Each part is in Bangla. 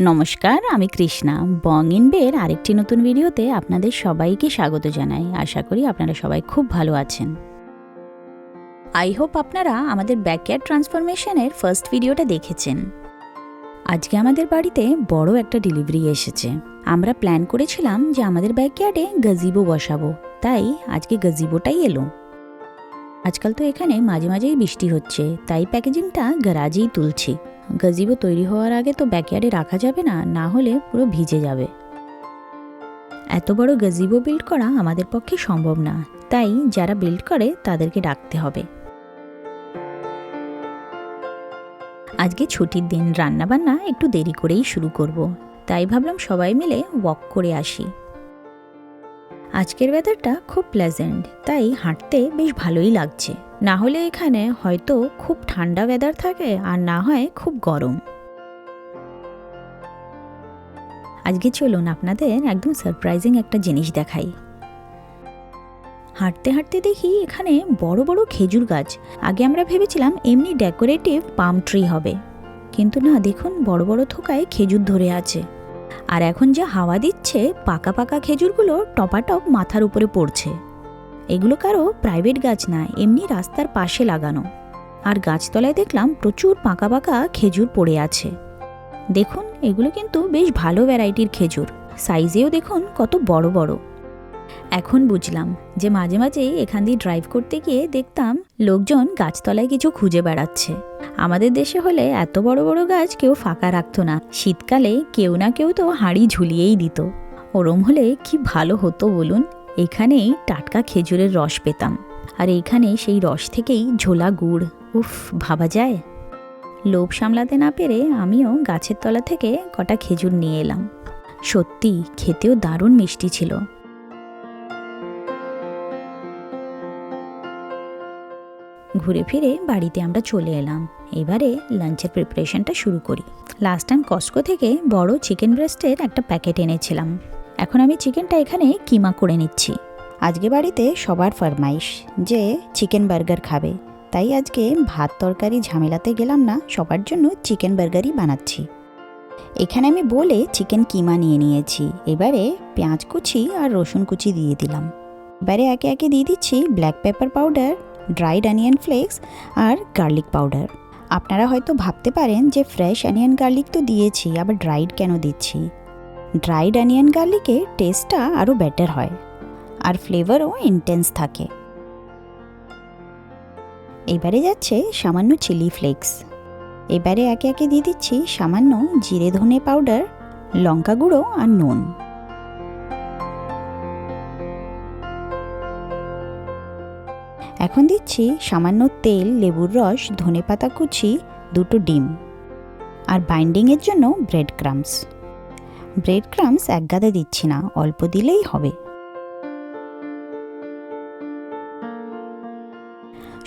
নমস্কার, আমি কৃষ্ণা। বং ইন বের আরেকটি নতুন ভিডিওতে আপনাদের সবাইকে স্বাগত জানাই। আশা করি আপনারা সবাই খুব ভালো আছেন। আই হোপ আপনারা আমাদের ব্যাকয়ার্ড ট্রান্সফরমেশনের ফার্স্ট ভিডিওটা দেখেছেন। আজকে আমাদের বাড়িতে বড় একটা ডেলিভারি এসেছে। আমরা প্ল্যান করেছিলাম যে আমাদের ব্যাকয়ার্ডে গাজিবো বসাবো। তাই আজকে গাজিবোটাই এলো। আজকাল তো এখানে মাঝে মাঝেই বৃষ্টি হচ্ছে, তাই প্যাকেজিংটা গ্যারাজেই তুলছি। গাজিবো তৈরি হওয়ার আগে তো ব্যাকয়ার্ডে রাখা যাবে না না হলে পুরো ভিজে যাবে। এত বড় গাজিবো বিল্ড করা আমাদের পক্ষে সম্ভব না, তাই যারা বিল্ড করে তাদেরকে ডাকতে হবে। আজকে ছুটির দিন রান্নাবান্না একটু দেরি করেই শুরু করব, তাই ভাবলাম সবাই মিলে ওয়াক করে আসি। আজকের ওয়েদারটা খুব প্লেজেন্ট তাই হাঁটতে বেশ ভালোই লাগছে। না হলে এখানে হয়তো খুব ঠান্ডা ওয়েদার থাকে আর না হয় খুব গরম। আজকে চলুন আপনাদের একদম সারপ্রাইজিং একটা জিনিস দেখাই। হাঁটতে হাঁটতে দেখি এখানে বড় বড় খেজুর গাছ। আগে আমরা ভেবেছিলাম এমনি ডেকোরেটিভ পাম ট্রি হবে। কিন্তু না, দেখুন বড় বড় থোকায় খেজুর ধরে আছে। আর এখন যে হাওয়া দিচ্ছে, পাকা পাকা খেজুরগুলো টপাটপ মাথার উপরে পড়ছে। এগুলো কারও প্রাইভেট গাছ না, এমনি রাস্তার পাশে লাগানো। আর গাছতলায় দেখলাম প্রচুর পাকা পাকা খেজুর পড়ে আছে। দেখুন, এগুলো কিন্তু বেশ ভালো ভ্যারাইটির খেজুর। সাইজেও দেখুন কত বড় বড়। এখন বুঝলাম যে মাঝে মাঝেই এখান দিয়ে ড্রাইভ করতে গিয়ে দেখতাম লোকজন গাছতলায় কিছু খুঁজে বেড়াচ্ছে। আমাদের দেশে হলে এত বড় বড় গাছ কেউ ফাঁকা রাখতো না। শীতকালে কেউ না কেউ তো হাঁড়ি ঝুলিয়েই দিত। ওরম হলে কি ভালো হতো বলুন? এখানেই টাটকা খেজুরের রস পেতাম। আর এইখানে সেই রস থেকেই ঝোলা গুড়, উফ, ভাবা যায়। লোভ সামলাতে না পেরে আমিও গাছের তলা থেকে কটা খেজুর নিয়ে এলাম। সত্যি, খেতেও দারুণ মিষ্টি ছিল। ঘুরে ফিরে বাড়িতে আমরা চলে এলাম। এবারে লাঞ্চের প্রিপারেশনটা শুরু করি। লাস্ট টাইম কস্কো থেকে বড় চিকেন ব্রেস্টের একটা প্যাকেট এনেছিলাম। এখন আমি চিকেনটা এখানে কিমা করে নিচ্ছি। আজকে বাড়িতে সবার ফরমাইশ যে চিকেন বার্গার খাবে। তাই আজকে ভাত তরকারি ঝামেলাতে গেলাম না, সবার জন্য চিকেন বার্গারই বানাচ্ছি। এখানে আমি বলে চিকেন কিমা নিয়ে নিয়েছি। এবারে পেঁয়াজ কুচি আর রসুন কুচি দিয়ে দিলাম। এবারে একে একে দিয়ে দিচ্ছি black pepper powder dried onion flakes আর গার্লিক পাউডার আপনারা হয়তো ভাবতে পারেন যে ফ্রেশ অনিয়ন গার্লিক তো দিয়েছি, আবার ড্রাইড কেন দিচ্ছি? ড্রাইড অনিয়ন গার্লিকে টেস্টটা আরও বেটার হয় আর ফ্লেভারও ইন্টেন্স থাকে। এবারে যাচ্ছে সামান্য চিলি ফ্লেক্স এবারে একে একে দিয়ে দিচ্ছি সামান্য জিরে ধনে পাউডার লঙ্কা গুঁড়ো আর নুন। এখন দিচ্ছি সামান্য তেল, লেবুর রস ধনেপাতা কুচি, দুটো ডিম। আর বাইন্ডিংয়ের জন্য ব্রেড ক্রামস। ব্রেড ক্রামস এক গাদা দিচ্ছি না, অল্প দিলেই হবে।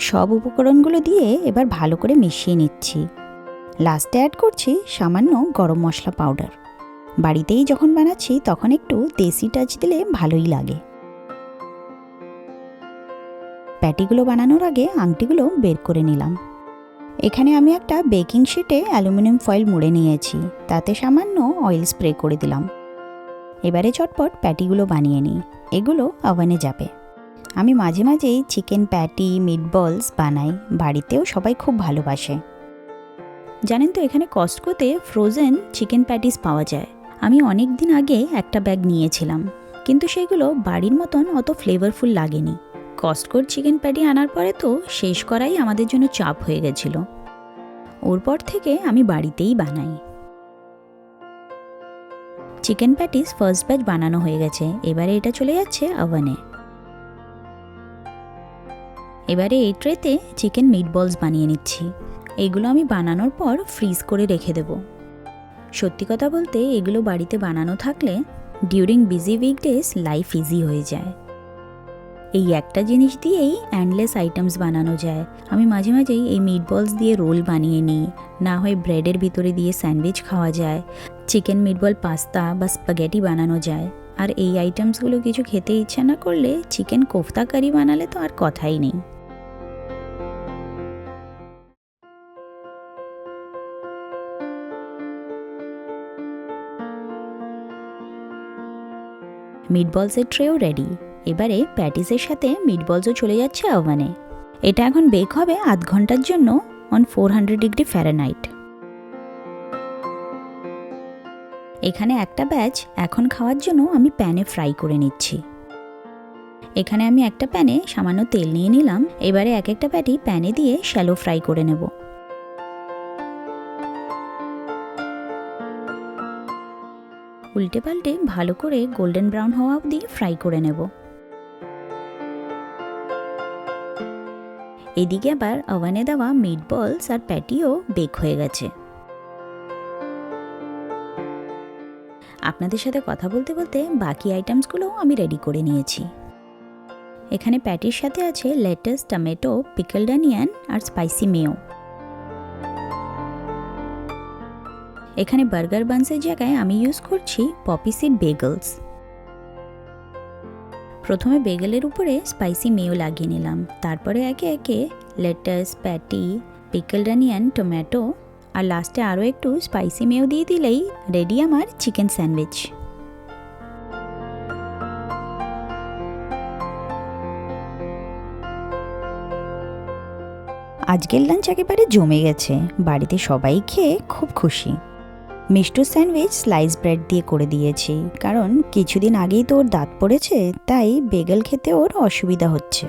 সব উপকরণগুলো দিয়ে এবার ভালো করে মিশিয়ে নিচ্ছি। লাস্টে অ্যাড করছি সামান্য গরম মশলা পাউডার। বাড়িতেই যখন বানাচ্ছি, তখন একটু দেশি টাচ দিলে ভালোই লাগে। প্যাটিগুলো বানানোর আগে আংটিগুলো বের করে নিলাম। এখানে আমি একটা বেকিং শিটে অ্যালুমিনিয়াম ফয়েল মুড়ে নিয়েছি। তাতে সামান্য অয়েল স্প্রে করে দিলাম। এবারে চটপট প্যাটিগুলো বানিয়ে নিই। এগুলো ওভেনে যাবে। আমি মাঝে মাঝেই চিকেন প্যাটি, মিটবলস বানাই। বাড়িতেও সবাই খুব ভালোবাসে। জানেন তো, এখানে কস্টকোতে ফ্রোজেন চিকেন প্যাটিস পাওয়া যায়। আমি অনেক দিন আগে একটা ব্যাগ নিয়েছিলাম। কিন্তু সেগুলো বাড়ির মতন অত ফ্লেভারফুল লাগেনি। কস্টকোর চিকেন প্যাটি আনার পরে তো শেষ করাই আমাদের জন্য চাপ হয়ে গেছিল। ওর পর থেকে আমি বাড়িতেই বানাই। চিকেন প্যাটিস ফার্স্ট ব্যাচ বানানো হয়ে গেছে। এবারে এটা চলে যাচ্ছে ওভেনে এবারে এই ট্রেতে চিকেন মিটবলস বানিয়ে নিচ্ছি। এগুলো আমি বানানোর পর ফ্রিজ করে রেখে দেব। সত্যি কথা বলতে এগুলো বাড়িতে বানানো থাকলে during busy weekdays life easy হয়ে যায়। এই একটা জিনিস দিয়েই অ্যান্ডলেস আইটেমস বানানো যায়। আমি মাঝে মাঝেই এই মিট বলস দিয়ে রোল বানিয়ে নিই। না হয় ব্রেডের ভিতরে দিয়ে স্যান্ডউইচ খাওয়া যায়। চিকেন মিটবল পাস্তা বা স্পাগেটি বানানো যায়। আর এই আইটেমসগুলো কিছু খেতে ইচ্ছা না করলে চিকেন কোফতা কারি বানালে তো আর কথাই নেই। মিটবলসের ট্রেও রেডি এবারে প্যাটিসের সাথে মিটবলসও চলে যাচ্ছে ওভেনে এটা এখন বেক হবে আধ ঘণ্টার জন্য on four hundred degree Fahrenheit এখানে একটা ব্যাচ এখন খাওয়ার জন্য আমি প্যানে ফ্রাই করে নিচ্ছি। এখানে আমি একটা প্যানে সামান্য তেল নিয়ে নিলাম। এবারে এক একটা প্যাটি প্যানে দিয়ে শ্যালো ফ্রাই করে নেব। উল্টে পাল্টে ভালো করে গোল্ডেন ব্রাউন হওয়া অবধি ফ্রাই করে নেব। এদিকে আবার ওভেনে দেওয়া মিট বলস আর প্যাটিও বেক হয়ে গেছে। আপনাদের সাথে কথা বলতে বলতে বাকি আইটেমসগুলোও আমি রেডি করে নিয়েছি। এখানে প্যাটির সাথে আছে লেটাস টমেটো পিকলড অনিয়ন আর স্পাইসি মেও এখানে বার্গার বানসের জায়গায় আমি ইউজ করছি পপি সিড বেগলস প্রথমে বেগেলের উপরে স্পাইসি মেও লাগিয়ে নিলাম। তারপরে একে একে lettuce patty pickled onion tomato আর লাস্টে আরও একটু স্পাইসি মেও দিয়ে দিলেই রেডি আমার চিকেন স্যান্ডউইচ আজকের লাঞ্চ একেবারে জমে গেছে। বাড়িতে সবাই খেয়ে খুব খুশি। মিষ্টু স্যান্ডউইচ স্লাইস ব্রেড দিয়ে করে দিয়েছি। কারণ কিছুদিন আগেই তো ওর দাঁত পড়েছে, তাই বেগেল খেতে ওর অসুবিধা হচ্ছে।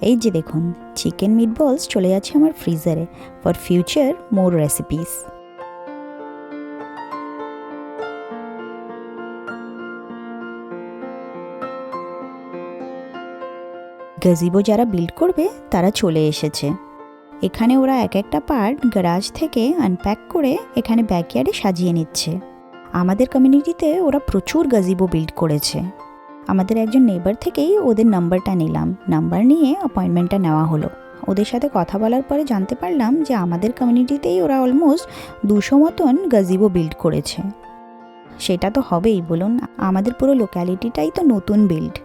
এই যে দেখুন, চিকেন মিটবলস চলে যাচ্ছে আমার ফ্রিজারে for future more recipes. Gazebo যারা বিল্ড করবে, তারা চলে এসেছে। এখানে ওরা এক একটা পার্ট গ্যারাজ থেকে আনপ্যাক করে এখানে ব্যাকয়ার্ডে সাজিয়ে নিচ্ছে। আমাদের কমিউনিটিতে ওরা প্রচুর গাজিবো বিল্ড করেছে। আমাদের একজন নেবার থেকেই ওদের নাম্বারটা নিলাম। নাম্বার নিয়ে অ্যাপয়েন্টমেন্টটা নেওয়া হলো। ওদের সাথে কথা বলার পরে জানতে পারলাম যে আমাদের কমিউনিটিতেই ওরা অলমোস্ট দুশো মতন গাজিবো বিল্ড করেছে। সেটা তো হবেই, বলুন। আমাদের পুরো লোক্যালিটিটাই তো নতুন বিল্ড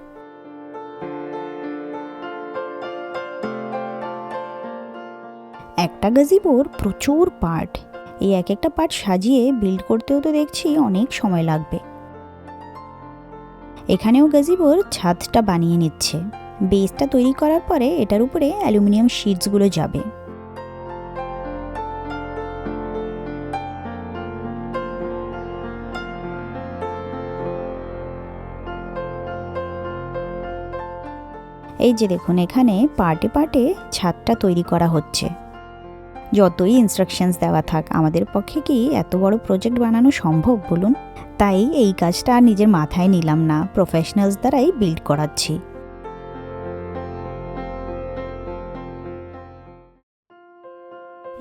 একটা গাজিবোর প্রচুর পার্ট। এই এক একটা পার্ট সাজিয়ে বিল্ড করতেও তো দেখছি অনেক সময় লাগবে। এখানেও গাজিবোর ছাদটা বানিয়ে নিচ্ছে। বেসটা তৈরি করার পরে এটার উপরে অ্যালুমিনিয়াম শিটসগুলো যাবে। এই যে দেখুন, এখানে পার্টে পার্টে ছাদটা তৈরি করা হচ্ছে। যতই ইনস্ট্রাকশনস দেওয়া থাক, আমাদের পক্ষে কি এত বড় প্রজেক্ট বানানো সম্ভব বলুন? তাই এই কাজটা নিজের মাথায় নিলাম না প্রফেশনালস দ্বারাই বিল্ড করাচ্ছি।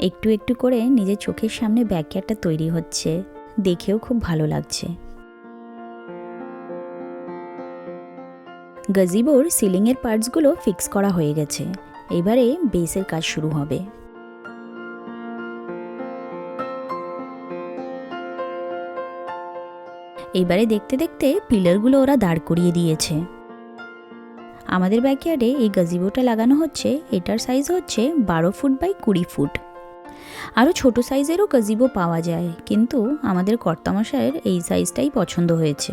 একটু একটু করে নিজের চোখের সামনে ব্যাকয়ার্ডটা তৈরি হচ্ছে, দেখেও খুব ভালো লাগছে। গাজিবোর সিলিংয়ের পার্টসগুলো ফিক্স করা হয়ে গেছে, এবারে বেসের কাজ শুরু হবে। এবারে দেখতে দেখতে পিলারগুলো ওরা দাঁড় করিয়ে দিয়েছে। আমাদের ব্যাকয়ার্ডে এই গাজিবোটা লাগানো হচ্ছে, এটার সাইজ হচ্ছে বারো ফুট বাই কুড়ি ফুট। আরও ছোট সাইজেরও গাজিবো পাওয়া যায়, কিন্তু আমাদের কর্তামশায়ের এই সাইজটাই পছন্দ হয়েছে।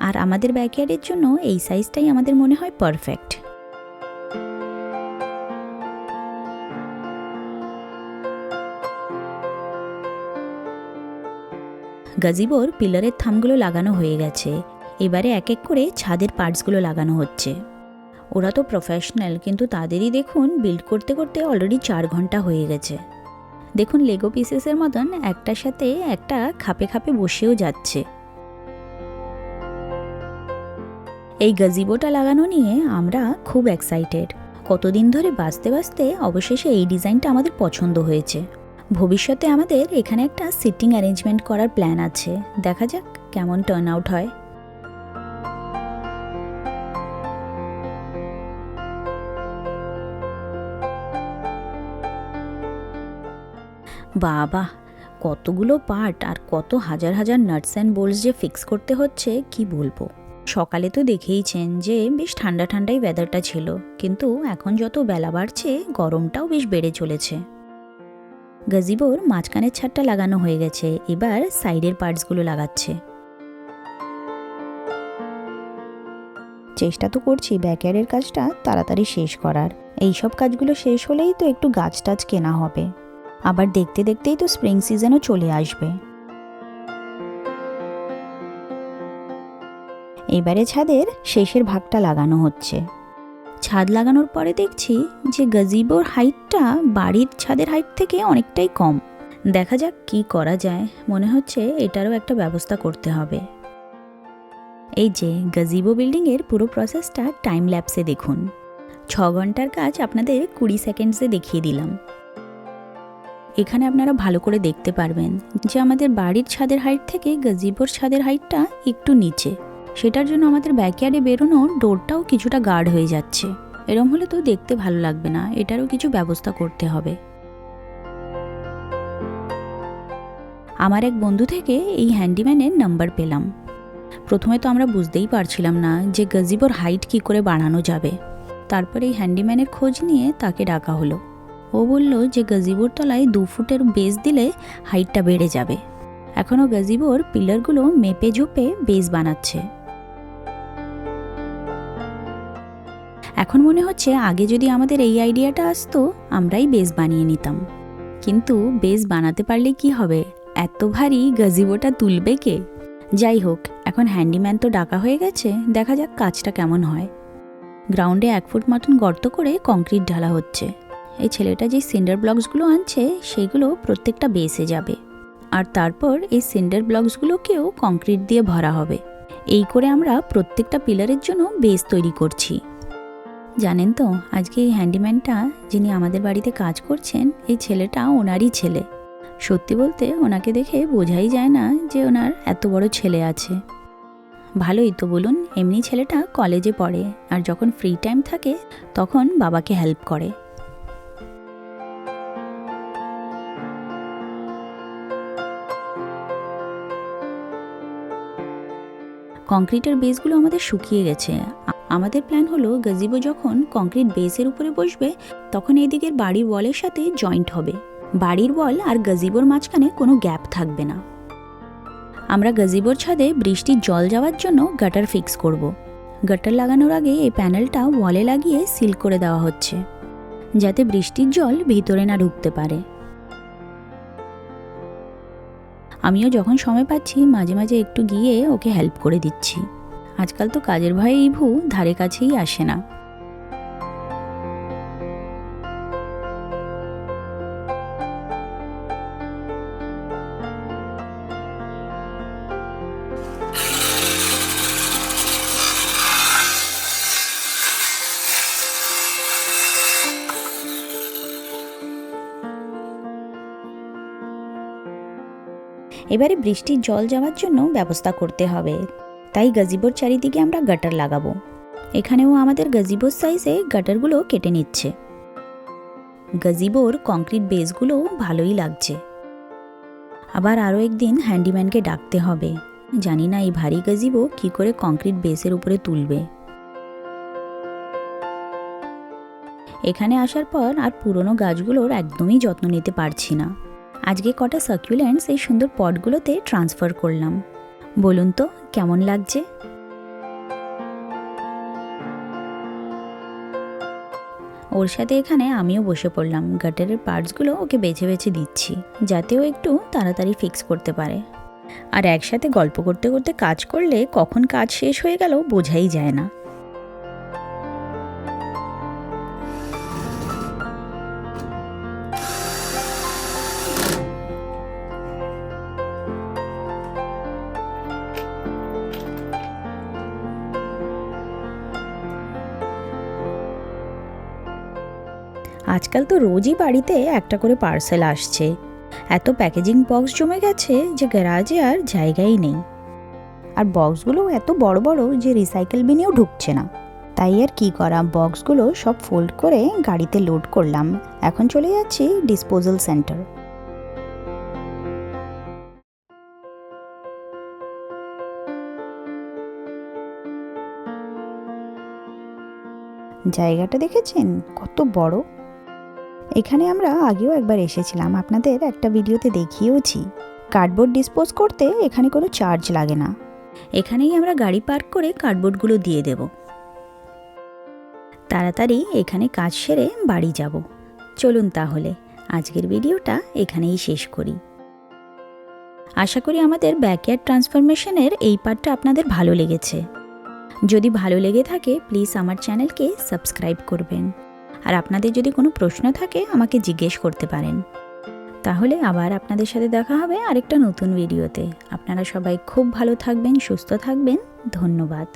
আর আমাদের ব্যাকয়ার্ডের জন্য এই সাইজটাই আমাদের মনে হয় পারফেক্ট গাজিবোর পিলারের থামগুলো লাগানো হয়ে গেছে। এবারে এক এক করে ছাদের পার্টসগুলো লাগানো হচ্ছে। ওরা তো প্রফেশনাল, কিন্তু তাদেরই দেখুন বিল্ড করতে করতে অলরেডি চার ঘণ্টা হয়ে গেছে। দেখুন লেগো পিসেসের মতন একটার সাথে একটা খাপে খাপে বসেও যাচ্ছে। এই গাজিবোটা লাগানো নিয়ে আমরা খুব এক্সাইটেড কতদিন ধরে বাঁচতে বাঁচতে অবশেষে এই ডিজাইনটা আমাদের পছন্দ হয়েছে। ভবিষ্যতে আমাদের এখানে একটা সিটিং অ্যারেঞ্জমেন্ট করার প্ল্যান আছে। দেখা যাক কেমন টার্ন আউট হয়। বাবা, কতগুলো পার্ট আর কত হাজার হাজার নাটস অ্যান্ড বোল্টস যে ফিক্স করতে হচ্ছে, কি বলব? সকালে তো দেখেইছেন যে বেশ ঠান্ডা ঠান্ডাই ওয়েদারটা ছিল, কিন্তু এখন যত বেলা বাড়ছে, গরমটাও বেশ বেড়ে চলেছে। গাজিবোর মাঝখানের ছাদটা লাগানো হয়ে গেছে। এবার সাইডের পার্টসগুলো লাগাচ্ছে। চেষ্টা তো করছি ব্যাকয়ার্ডের কাজটা তাড়াতাড়ি শেষ করার। এই সব কাজগুলো শেষ হলেই তো একটু গাছ টাছ কেনা হবে। আবার দেখতে দেখতেই তো স্প্রিং সিজনও চলে আসবে। এবারে ছাদের শেষের ভাগটা লাগানো হচ্ছে। ছাদ লাগানোর পরে দেখছি যে গজিবোর হাইটটা বাড়ির ছাদের হাইট থেকে অনেকটাই কম। দেখা যাক কি করা যায়। মনে হচ্ছে এটারও একটা ব্যবস্থা করতে হবে। এই যে গজিবো বিল্ডিংয়ের পুরো প্রসেসটা টাইম ল্যাপসে দেখুন। ছ ঘণ্টার কাজ আপনাদের কুড়ি সেকেন্ডসে দেখিয়ে দিলাম। এখানে আপনারা ভালো করে দেখতে পারবেন যে আমাদের বাড়ির ছাদের হাইট থেকে গজিবোর ছাদের হাইটটা একটু নিচে। সেটার জন্য আমাদের ব্যাকয়ার্ডে বেরোনোর ডোরটাও কিছুটা গার্ড হয়ে যাচ্ছে। এরম হলে তো দেখতে ভালো লাগবে না, এটারও কিছু ব্যবস্থা করতে হবে। আমার এক বন্ধু থেকে এই হ্যান্ডিম্যানের নাম্বার পেলাম। প্রথমে তো আমরা বুঝতেই পারছিলাম না যে গজিবোর হাইট কি করে বাড়ানো যাবে। তারপরে এই হ্যান্ডিম্যানের খোঁজ নিয়ে তাকে ডাকা হলো। ও বলল যে গজিবোর তলায় দু ফুটের বেস দিলে হাইটটা বেড়ে যাবে। এখনও গজিবোর পিলারগুলো মেপে ঝোপে বেস বানাচ্ছে। এখন মনে হচ্ছে আগে যদি আমাদের এই আইডিয়াটা আসতো, আমরাই বেস বানিয়ে নিতাম। কিন্তু বেস বানাতে পারলে কি হবে? এত ভারী গজিবোটা তুলবে কে? যাই হোক, এখন হ্যান্ডিম্যান তো ডাকা হয়ে গেছে, দেখা যাক কাজটা কেমন হয়। গ্রাউন্ডে এক ফুট মতন গর্ত করে কংক্রিট ঢালা হচ্ছে। এই ছেলেটা যে সিন্ডার ব্লকসগুলো আনছে সেগুলো প্রত্যেকটা বেসে যাবে। আর তারপর এই সিন্ডার ব্লকসগুলোকেও কংক্রিট দিয়ে ভরা হবে। এই করে আমরা প্রত্যেকটা পিলারের জন্য বেস তৈরি করছি। জানেন তো, আজকে এই হ্যান্ডিম্যানটা যিনি আমাদের বাড়িতে কাজ করছেন, এই ছেলেটা ওনারই ছেলে। সত্যি বলতে ওনাকে দেখে বোঝাই যায় না যে ওনার এত বড় ছেলে আছে। ভালোই তো বলুন, এমনি ছেলেটা কলেজে পড়ে আর যখন ফ্রি টাইম থাকে, তখন বাবাকে হেল্প করে। কংক্রিটের বেসগুলো আমাদের শুকিয়ে গেছে। আমাদের প্ল্যান হলো গজিবো যখন কংক্রিট বেসের উপরে বসবে, তখন এই দিকের বাড়ির ওয়ালের সাথে জয়েন্ট হবে। বাড়ির ওয়াল আর গজিবোর মাঝখানে কোনো গ্যাপ থাকবে না। আমরা গজিবোর ছাদে বৃষ্টির জল যাওয়ার জন্য গাটার ফিক্স করব। গাটার লাগানোর আগে এই প্যানেলটা ওয়ালে লাগিয়ে সিল করে দেওয়া হচ্ছে, যাতে বৃষ্টির জল ভিতরে না ঢুকতে পারে। আমিও যখন সময় পাচ্ছি, মাঝে মাঝে একটু গিয়ে ওকে হেল্প করে দিচ্ছি। আজকাল তো কাজের ভয়ে ইভু ধারে কাছেই আসে না। এবারে বৃষ্টির জল যাওয়ার জন্য ব্যবস্থা করতে হবে। তাই গাজিবোর চারিদিকে আমরা গাটার লাগাবো। এখানেও আমাদের গাজিবোর সাইজে গাটারগুলো কেটে নিচ্ছে। গাজিবোর কংক্রিট বেসগুলো ভালোই লাগছে। আবার আরও একদিন হ্যান্ডিম্যানকে ডাকতে হবে। জানি না এই ভারী গাজিবো কি করে কংক্রিট বেসের উপরে তুলবে। এখানে আসার পর আর পুরনো গাছগুলোর একদমই যত্ন নিতে পারছি না। আজকে কটা সার্কুলেন্টস এই সুন্দর পটগুলোতে ট্রান্সফার করলাম। বলুন তো, কেমন লাগছে? ওর সাথে এখানে আমিও বসে পড়লাম। গাটারের পার্টসগুলো ওকে বেছে বেছে দিচ্ছি, যাতে ও একটু তাড়াতাড়ি ফিক্স করতে পারে। আর একসাথে গল্প করতে করতে কাজ করলে কখন কাজ শেষ হয়ে গেল বোঝাই যায় না। আজকাল তো রোজই বাড়িতে একটা করে পার্সেল আসছে। এত প্যাকেজিং বক্স জমে গেছে যে গ্যারাজে আর জায়গাই নেই। আর বক্সগুলো এত বড় বড় যে রিসাইকেল বিনেও ঢুকছে না। তাই আর কি করা বক্সগুলো সব ফোল্ড করে গাড়িতে লোড করলাম। এখন চলে যাচ্ছি ডিসপোজাল সেন্টার। জায়গাটা দেখেছেন? কত বড়। এখানে আমরা আগেও একবার এসেছিলাম, আপনাদের একটা ভিডিওতে দেখিয়েওছি। কার্ডবোর্ড ডিসপোজ করতে এখানে কোনো চার্জ লাগে না। এখানেই আমরা গাড়ি পার্ক করে কার্ডবোর্ডগুলো দিয়ে দেব। তাড়াতাড়ি এখানে কাজ সেরে বাড়ি যাব। চলুন তাহলে, আজকের ভিডিওটা এখানেই শেষ করি। আশা করি আমাদের ব্যাকয়ার্ড ট্রান্সফরমেশনের এই পার্টটা আপনাদের ভালো লেগেছে। যদি ভালো লেগে থাকে, প্লিজ আমার চ্যানেলকে সাবস্ক্রাইব করবেন। আর আপনাদের যদি কোনো প্রশ্ন থাকে, আমাকে জিজ্ঞেস করতে পারেন। তাহলে আবার আপনাদের সাথে দেখা হবে আরেকটা নতুন ভিডিওতে। আপনারা সবাই খুব ভালো থাকবেন, সুস্থ থাকবেন। ধন্যবাদ।